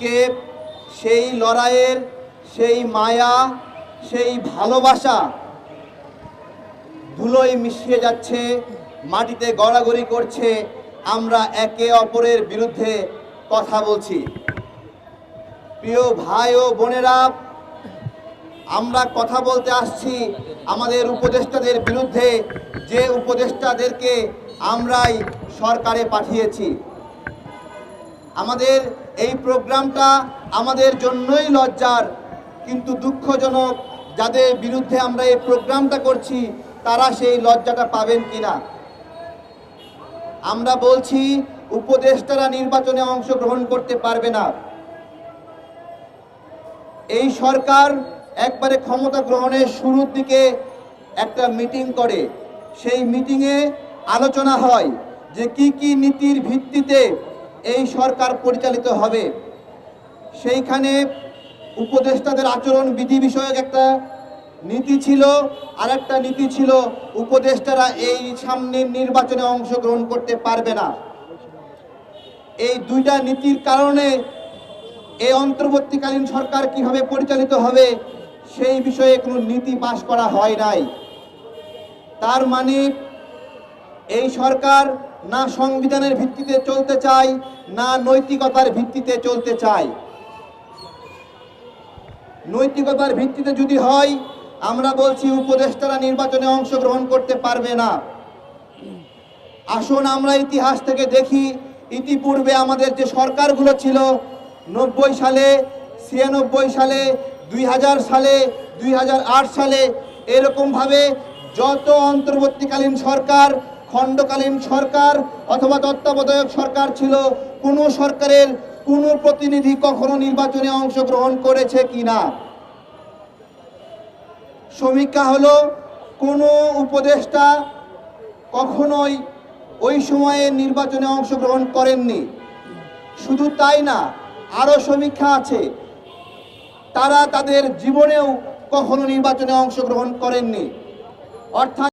কে সেই লড়াইয়ের সেই মায়া, সেই ভালোবাসা ধুলোয় মিশিয়ে যাচ্ছে, মাটিতে গড়াগড়ি করছে, আমরা একে অপরের বিরুদ্ধে কথা বলছি। প্রিয় ভাই ও বোনেরা, আমরা কথা বলতে আসছি আমাদের উপদেষ্টাদের বিরুদ্ধে, যে উপদেষ্টাদেরকে আমরাই সরকারে পাঠিয়েছি। আমাদের এই প্রোগ্রামটা আমাদের জন্যই লজ্জার, কিন্তু দুঃখজনক যাদের বিরুদ্ধে আমরা এই প্রোগ্রামটা করছি, তারা সেই লজ্জাটা পাবেন কিনা? আমরা বলছি, উপদেষ্টারা নির্বাচনে অংশগ্রহণ করতে পারবে না। এই সরকার একবারে ক্ষমতা গ্রহণের শুরুর দিকে একটা মিটিং করে। সেই মিটিংয়ে আলোচনা হয় যে কি কি নীতির ভিত্তিতে এই সরকার পরিচালিত হবে। সেইখানে উপদেষ্টাদের আচরণ বিধি বিষয়ক একটা নীতি ছিল। আর একটা নীতি ছিল, উপদেষ্টারা এই সামনের নির্বাচনে অংশগ্রহণ করতে পারবে না। এই দুইটা নীতির কারণে এই অন্তর্বর্তীকালীন সরকার কীভাবে পরিচালিত হবে, সেই বিষয়ে কোনো নীতি পাশ করা হয় নাই। তার মানে এই সরকার না সংবিধানের ভিত্তিতে চলতে চায়, না নৈতিকতার ভিত্তিতে চলতে চায়। নৈতিকতার ভিত্তিতে যদি হয়, আমরা বলছি উপদেষ্টারা নির্বাচনে অংশগ্রহণ করতে পারবে না। আসুন আমরা ইতিহাস থেকে দেখি, ইতিপূর্বে আমাদের যে সরকারগুলো ছিল, নব্বই সালে, ছিয়ানব্বই সালে, দুই হাজার সালে, দুই হাজার আট সালে, এরকমভাবে যত অন্তর্বর্তীকালীন সরকার খণ্ডকালীন সরকার অথবা তত্ত্বাবধায়ক সরকার ছিল, কোনো সরকারের কোনো প্রতিনিধি কখনো নির্বাচনে অংশগ্রহণ করেছে কিনা? সমীক্ষা হলো, কোনো উপদেষ্টা কখনোই ওই সময়ে নির্বাচনে অংশগ্রহণ করেননি। শুধু তাই না আরও সমীক্ষা আছে। তারা তাদের জীবনেও কখনো নির্বাচনে অংশগ্রহণ করেননি। অর্থাৎ